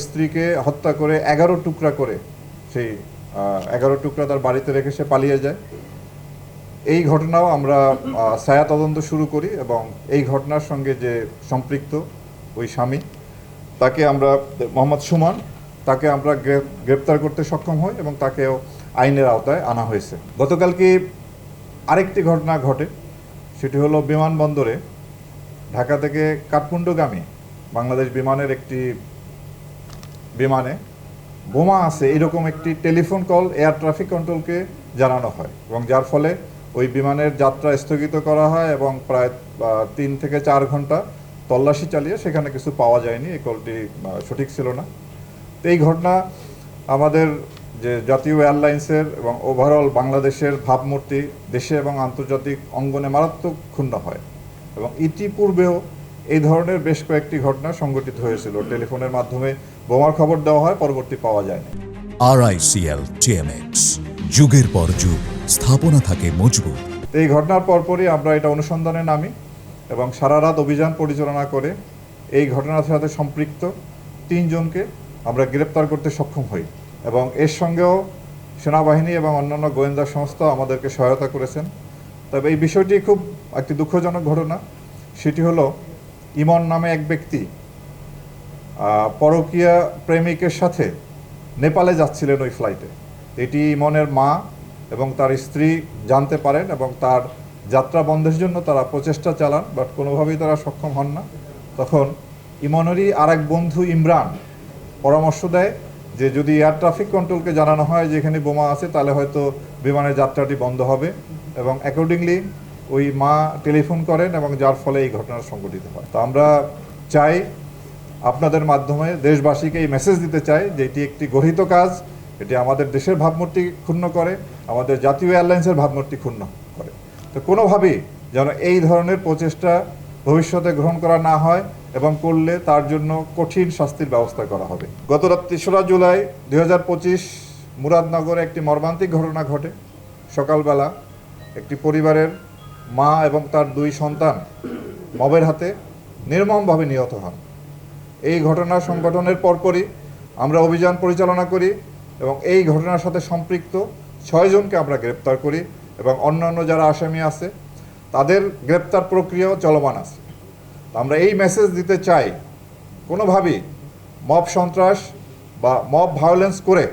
স্ত্রীকে হত্যা করে এগারো টুকরা করে, সেই এগারো টুকরা তার বাড়িতে রেখে সে পালিয়ে যায়। এই ঘটনাও আমরা ছায়া তদন্ত শুরু করি এবং এই ঘটনার সঙ্গে যে সম্পৃক্ত ওই স্বামী, তাকে আমরা, মোহাম্মদ সুমান, তাকে আমরা গ্রেপ্তার করতে সক্ষম হই এবং তাকেও আইনের আওতায় আনা হয়েছে। গতকালকে আরেকটি ঘটনা ঘটে, সেটি হলো বিমানবন্দরে, ঢাকা থেকে কাঠমান্ডুগামী, বাংলাদেশ বিমানের একটি বিমানে। বোমা আছে, এরকম একটি টেলিফোন কল, এয়ার ট্রাফিক কন্ট্রোলকে জানানো হয় এবং যার ফলে ওই বিমানের যাত্রা স্থগিত করা হয় এবং প্রায় তিন থেকে চার ঘণ্টা তল্লাশি চালিয়ে সেখানে কিছু পাওয়া যায়নি, এই কলটি সঠিক ছিল না। তো এই ঘটনা আমাদের যে জাতীয় এয়ারলাইন্সের এবং ওভারঅল বাংলাদেশের ভাবমূর্তি, দেশে এবং আন্তর্জাতিক অঙ্গনে মারাত্মক ক্ষুণ্ণ হয় এবং ইতিপূর্বেও এই ধরনের বেশ কয়েকটি ঘটনা সংঘটিত হয়েছিল। টেলিফোনের মাধ্যমে বোমার খবর দেওয়া হয় পরবর্তী পাওয়া যায়নি। আরআইসিএল টিএমএক্স যুগের পর যুগ স্থাপনা থাকে মজবুত। এই ঘটনার পরপরই আমরা এটা অনুসন্ধানে নামি এবং সারা রাত অভিযান পরিচালনা করে এই ঘটনার সাথে সম্পৃক্ত তিনজনকে আমরা গ্রেপ্তার করতে সক্ষম হই এবং এর সঙ্গেও সেনাবাহিনী এবং অন্যান্য গোয়েন্দা সংস্থা আমাদেরকে সহায়তা করেছেন। তবে এই বিষয়টি খুব একটি দুঃখজনক ঘটনা। সেটি হলো ইমন নামে এক ব্যক্তি পরকীয়া প্রেমিকের সাথে নেপালে যাচ্ছিলেন ওই ফ্লাইটে এটি ইমনের মা এবং তার স্ত্রী জানতে পারেন এবং তার যাত্রা বন্ধের জন্য তারা প্রচেষ্টা চালান বাট কোনোভাবেই তারা সক্ষম হন না। তখন ইমনেরই আরেক বন্ধু ইমরান পরামর্শ দেয় যে, যদি এয়ার ট্রাফিক কন্ট্রোলকে জানানো হয় যে এখানে বোমা আছে, তাহলে হয়তো বিমানের যাত্রাটি বন্ধ হবে। এবং অ্যাকর্ডিংলি ওই মা টেলিফোন করেন এবং যার ফলে এই ঘটনা সংঘটিত হয়। তো আমরা চাই আপনাদের মাধ্যমে দেশবাসীকে এই মেসেজ দিতে চাই যে এটি একটি গঠিত কাজ, এটি আমাদের দেশের ভাবমূর্তি ক্ষুণ্ণ করে, আমাদের জাতীয় এয়ারলাইন্সের ভাবমূর্তি ক্ষুণ্ণ করে। তো কোনোভাবেই যেন এই ধরনের প্রচেষ্টা ভবিষ্যতে গ্রহণ করা না হয় এবং করলে তার জন্য কঠিন শাস্তির ব্যবস্থা করা হবে। গত রাত তেসরা জুলাই দুই হাজার পঁচিশ মুরাদনগরে একটি মর্মান্তিক ঘটনা ঘটে। সকালবেলা একটি পরিবারের মা এবং তার দুই সন্তান মবের হাতে নির্মমভাবে নিহত হন। এই ঘটনা সংগঠনের পরপরই আমরা অভিযান পরিচালনা করি এবং এই ঘটনার সাথে সম্পৃক্ত ছয়জনকে আমরা গ্রেপ্তার করি এবং অন্যান্য যারা আসামি আছে, তাদের গ্রেপ্তার প্রক্রিয়াও চলমান আছে। আমরা এই মেসেজ দিতে চাই, কোনোভাবেই মব সন্ত্রাস বা মব ভায়োলেন্স করে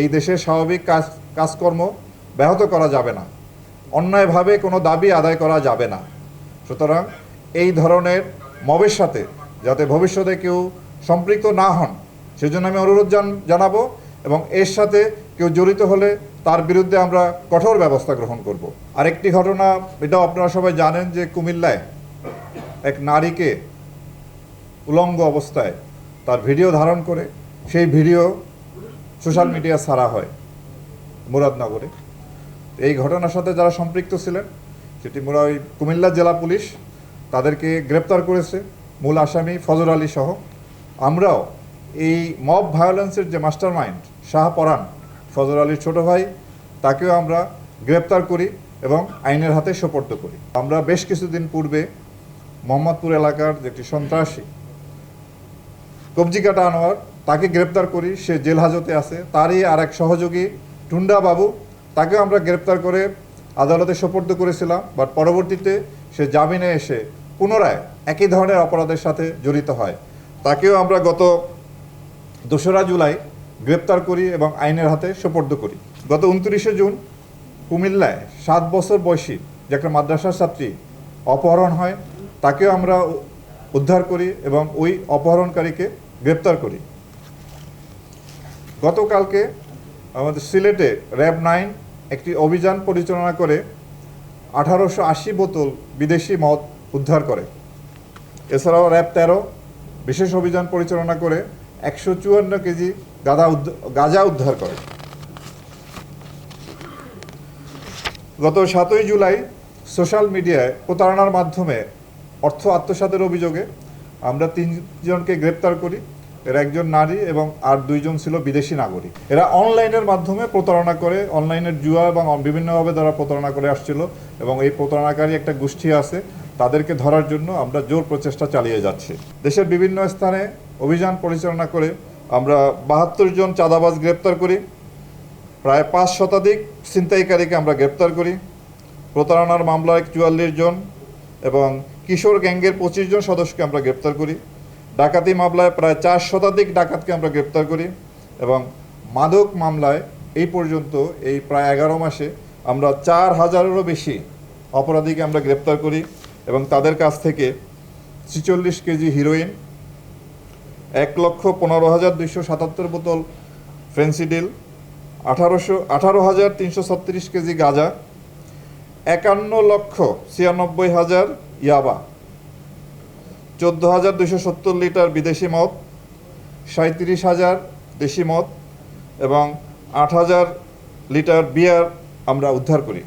এই দেশের স্বাভাবিক কাজ কাজকর্ম ব্যাহত করা যাবে না। অন্যায়ভাবে কোনো দাবি আদায় করা যাবে না। সুতরাং এই ধরনের মবের সাথে যাতে ভবিষ্যতে কেউ সম্পৃক্ত না হন, সেজন্য আমি অনুরোধ জান- জানাব এবং এর সাথে কেউ জড়িত হলে তার বিরুদ্ধে আমরা কঠোর ব্যবস্থা গ্রহণ করব। আরেকটি ঘটনা এটাও আপনারা সবাই জানেন যে কুমিল্লায় এক নারীকে উলঙ্গ অবস্থায় তার ভিডিও ধারণ করে, সেই ভিডিও সোশ্যাল মিডিয়া ছাড়া হয় মুরাদনগরে। এই ঘটনার সাথে যারা সম্পৃক্ত ছিলেন, সেটি মোরা ওই কুমিল্লা জেলা পুলিশ তাদেরকে গ্রেপ্তার করেছে, মূল আসামি ফজর আলী সহ। আমরাও এই মব ভায়োলেন্সের যে মাস্টার মাইন্ড শাহ পরান ফজর আলীর ছোট ভাই, তাকেও আমরা গ্রেপ্তার করি এবং আইনের হাতে সোপর্দ করি। আমরা বেশ কিছুদিন পূর্বে মোহাম্মদপুর এলাকার যে একটি সন্ত্রাসী কবজি কবজিকাটা আনোয়ার, তাকে গ্রেপ্তার করি, সে জেল হাজতে আছে। তারই আর এক সহযোগী, টুন্ডা বাবু তাকেও আমরা গ্রেপ্তার করে আদালতে সোপর্দ করেছিলাম বাট পরবর্তীতে সে জামিনে এসে পুনরায় একই ধরনের অপরাধের সাথে জড়িত হয়। তাকেও আমরা গত দোসরা জুলাই গ্রেপ্তার করি এবং আইনের হাতে সোপর্দ করি। গত উনত্রিশে জুন কুমিল্লায় সাত বছর বয়সী যে একটা মাদ্রাসার ছাত্রী অপহরণ হয়, তাকেও আমরা উদ্ধার করি এবং ওই অপহরণকারীকে গ্রেপ্তার করি। গতকালকে আমাদের সিলেটে র্যাব নাইন একটি অভিযান পরিচালনা করে আঠারোশো আশি বোতল বিদেশি মদ উদ্ধার করে। এছাড়াও র্যাব তেরো বিশেষ অভিযান পরিচালনা করে একশো চুয়ান্ন কেজি গাঁদা গাঁজা উদ্ধার করে। গত সাতই জুলাই সোশ্যাল মিডিয়ায় প্রতারণার মাধ্যমে অর্থ আত্মসাতের অভিযোগে আমরা তিনজনকে গ্রেপ্তার করি। এরা একজন নারী এবং আর দুইজন ছিল বিদেশি নাগরিক। এরা অনলাইনের মাধ্যমে প্রতারণা করে, অনলাইনের জুয়া এবং বিভিন্নভাবে তারা প্রতারণা করে আসছিল এবং এই প্রতারণাকারী একটা গোষ্ঠী আছে, তাদেরকে ধরার জন্য আমরা জোর প্রচেষ্টা চালিয়ে যাচ্ছি। দেশের বিভিন্ন স্থানে অভিযান পরিচালনা করে আমরা বাহাত্তর জন চাঁদাবাজ গ্রেপ্তার করি, প্রায় পাঁচ শতাধিক ছিনতাইকারীকে আমরা গ্রেপ্তার করি, প্রতারণার মামলায় চুয়াল্লিশ জন এবং কিশোর গ্যাংয়ের পঁচিশ জন সদস্যকে আমরা গ্রেপ্তার করি। ডাকাতি মামলায় প্রায় চার শতাধিক ডাকাতকে আমরা গ্রেপ্তার করি এবং মাদক মামলায় এই পর্যন্ত এই প্রায় এগারো মাসে আমরা চার হাজারেরও বেশি অপরাধীকে আমরা গ্রেপ্তার করি এবং তাদের কাছ থেকে ছিচল্লিশ কেজি হিরোইন, এক লক্ষ পনেরো হাজার দুইশো সাতাত্তর বোতল ফেন্সিডিল, আঠারোশো, আঠারো হাজার তিনশো ছত্রিশ কেজি গাঁজা, একান্ন লক্ষ ছিয়ানব্বই হাজার ইয়াবা। চোদ্দ হাজার দুশো সত্তর লিটার বিদেশি মদ সাঁত্রিশ হাজার দেশি মদ এবং আট হাজার লিটার বিয়ার আমরা উদ্ধার করি।